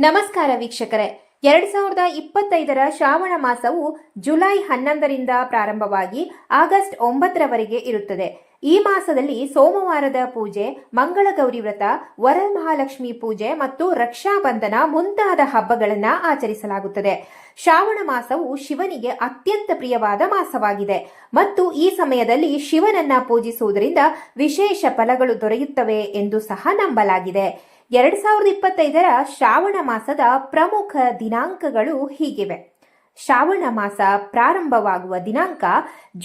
ನಮಸ್ಕಾರ ವೀಕ್ಷಕರೇ. ಎರಡ್ ಸಾವಿರದ ಇಪ್ಪತ್ತೈದರ ಶ್ರಾವಣ ಮಾಸವು ಜುಲೈ ಹನ್ನೊಂದರಿಂದ ಪ್ರಾರಂಭವಾಗಿ ಆಗಸ್ಟ್ ಒಂಬತ್ತರವರೆಗೆ ಇರುತ್ತದೆ. ಈ ಮಾಸದಲ್ಲಿ ಸೋಮವಾರದ ಪೂಜೆ, ಮಂಗಳಗೌರಿ ವ್ರತ, ವರಮಹಾಲಕ್ಷ್ಮಿ ಪೂಜೆ ಮತ್ತು ರಕ್ಷಾಬಂಧನ ಮುಂತಾದ ಹಬ್ಬಗಳನ್ನು ಆಚರಿಸಲಾಗುತ್ತದೆ. ಶ್ರಾವಣ ಮಾಸವು ಶಿವನಿಗೆ ಅತ್ಯಂತ ಪ್ರಿಯವಾದ ಮಾಸವಾಗಿದೆ. ಮತ್ತು ಈ ಸಮಯದಲ್ಲಿ ಶಿವನನ್ನ ಪೂಜಿಸುವುದರಿಂದ ವಿಶೇಷ ಫಲಗಳು ದೊರೆಯುತ್ತವೆ ಎಂದು ಸಹ ನಂಬಲಾಗಿದೆ. ಎರಡ್ ಸಾವಿರದ ಇಪ್ಪತ್ತೈದರ ಶ್ರಾವಣ ಮಾಸದ ಪ್ರಮುಖ ದಿನಾಂಕಗಳು ಹೀಗಿವೆ. ಶ್ರಾವಣ ಮಾಸ ಪ್ರಾರಂಭವಾಗುವ ದಿನಾಂಕ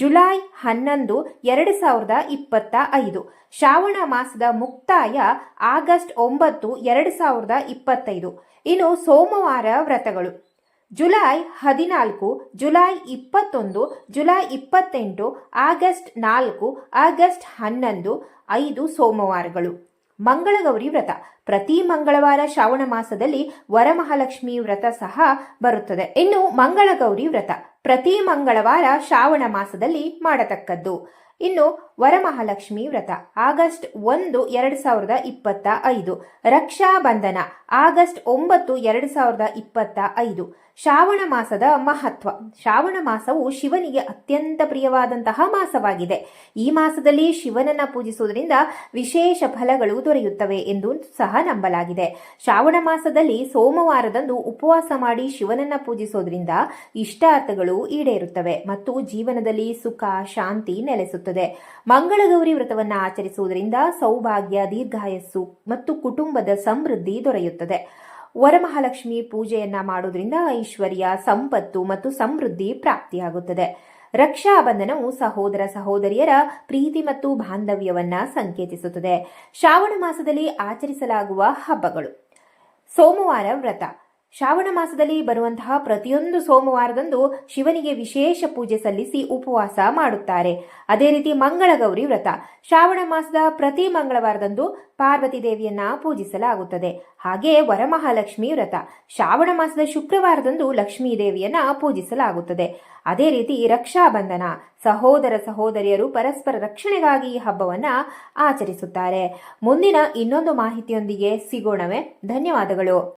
ಜುಲೈ ಹನ್ನೊಂದು, ಎರಡು ಸಾವಿರದ ಇಪ್ಪತ್ತ ಐದು ಶ್ರಾವಣ ಮಾಸದ ಮುಕ್ತಾಯ ಆಗಸ್ಟ್ ಒಂಬತ್ತು, ಎರಡು ಸಾವಿರದ ಇಪ್ಪತ್ತೈದು. ಇನ್ನು ಸೋಮವಾರ ವ್ರತಗಳು. ಜುಲೈ ಹದಿನಾಲ್ಕು, ಜುಲೈ ಇಪ್ಪತ್ತೊಂದು, ಜುಲೈ ಇಪ್ಪತ್ತೆಂಟು, ಆಗಸ್ಟ್ ನಾಲ್ಕು, ಆಗಸ್ಟ್ ಹನ್ನೊಂದು, ಐದು ಸೋಮವಾರಗಳು. ಮಂಗಳಗೌರಿ ವ್ರತ. ಪ್ರತಿ ಮಂಗಳವಾರ ಶ್ರಾವಣ ಮಾಸದಲ್ಲಿ ವರಮಹಾಲಕ್ಷ್ಮಿ ವ್ರತ ಸಹ ಬರುತ್ತದೆ. ಇನ್ನು ಮಂಗಳಗೌರಿ ವ್ರತ. ಪ್ರತಿ ಮಂಗಳವಾರ ಶ್ರಾವಣ ಮಾಸದಲ್ಲಿ ಮಾಡತಕ್ಕದ್ದು. ಇನ್ನು ವರಮಹಾಲಕ್ಷ್ಮಿ ವ್ರತ, ಆಗಸ್ಟ್ ಒಂದು, ಎರಡು ಸಾವಿರದ ಇಪ್ಪತ್ತ ಐದು. ರಕ್ಷಾಬಂಧನ ಆಗಸ್ಟ್ ಒಂಬತ್ತು, ಎರಡು ಸಾವಿರದ ಇಪ್ಪತ್ತ ಐದು. ಶ್ರಾವಣ ಮಾಸದ ಮಹತ್ವ, ಶ್ರಾವಣ ಮಾಸವು ಶಿವನಿಗೆ ಅತ್ಯಂತ ಪ್ರಿಯವಾದಂತಹ ಮಾಸವಾಗಿದೆ. ಈ ಮಾಸದಲ್ಲಿ ಶಿವನನ್ನ ಪೂಜಿಸುವುದರಿಂದ ವಿಶೇಷ ಫಲಗಳು ದೊರೆಯುತ್ತವೆ ಎಂದು ಸಹ ನಂಬಲಾಗಿದೆ. ಶ್ರಾವಣ ಮಾಸದಲ್ಲಿ ಸೋಮವಾರದಂದು ಉಪವಾಸ ಮಾಡಿ ಶಿವನನ್ನ ಪೂಜಿಸೋದ್ರಿಂದ ಇಷ್ಟಾರ್ಥಗಳು ಈಡೇರುತ್ತವೆ ಮತ್ತು ಜೀವನದಲ್ಲಿ ಸುಖ, ಶಾಂತಿ ನೆಲೆಸುತ್ತದೆ. ಮಂಗಳಗೌರಿ ವ್ರತವನ್ನ ಆಚರಿಸುವುದರಿಂದ ಸೌಭಾಗ್ಯ, ದೀರ್ಘಾಯಸ್ಸು ಮತ್ತು ಕುಟುಂಬದ ಸಮೃದ್ಧಿ ದೊರೆಯುತ್ತದೆ. ವರಮಹಾಲಕ್ಷ್ಮಿ ಪೂಜೆಯನ್ನ ಮಾಡುವುದರಿಂದ ಐಶ್ವರ್ಯ, ಸಂಪತ್ತು ಮತ್ತು ಸಮೃದ್ಧಿ ಪ್ರಾಪ್ತಿಯಾಗುತ್ತದೆ. ರಕ್ಷಾಬಂಧನವು ಸಹೋದರ ಸಹೋದರಿಯರ ಪ್ರೀತಿ ಮತ್ತು ಬಾಂಧವ್ಯವನ್ನ ಸಂಕೇತಿಸುತ್ತದೆ. ಶ್ರಾವಣ ಮಾಸದಲ್ಲಿ ಆಚರಿಸಲಾಗುವ ಹಬ್ಬಗಳು. ಸೋಮವಾರ ವ್ರತ. ಶ್ರಾವಣ ಮಾಸದಲ್ಲಿ ಬರುವಂತಹ ಪ್ರತಿಯೊಂದು ಸೋಮವಾರದಂದು ಶಿವನಿಗೆ ವಿಶೇಷ ಪೂಜೆ ಸಲ್ಲಿಸಿ ಉಪವಾಸ ಮಾಡುತ್ತಾರೆ. ಅದೇ ರೀತಿ ಮಂಗಳಗೌರಿ ವ್ರತ. ಶ್ರಾವಣ ಮಾಸದ ಪ್ರತಿ ಮಂಗಳವಾರದಂದು ಪಾರ್ವತಿ ದೇವಿಯನ್ನ ಪೂಜಿಸಲಾಗುತ್ತದೆ. ಹಾಗೆ ವರಮಹಾಲಕ್ಷ್ಮಿ ವ್ರತ. ಶ್ರಾವಣ ಮಾಸದ ಶುಕ್ರವಾರದಂದು ಲಕ್ಷ್ಮೀ ದೇವಿಯನ್ನ ಪೂಜಿಸಲಾಗುತ್ತದೆ. ಅದೇ ರೀತಿ ರಕ್ಷಾಬಂಧನ. ಸಹೋದರ ಸಹೋದರಿಯರು ಪರಸ್ಪರ ರಕ್ಷಣೆಗಾಗಿ ಈ ಹಬ್ಬವನ್ನ ಆಚರಿಸುತ್ತಾರೆ. ಮುಂದಿನ ಇನ್ನೊಂದು ಮಾಹಿತಿಯೊಂದಿಗೆ ಸಿಗೋಣವೇ. ಧನ್ಯವಾದಗಳು.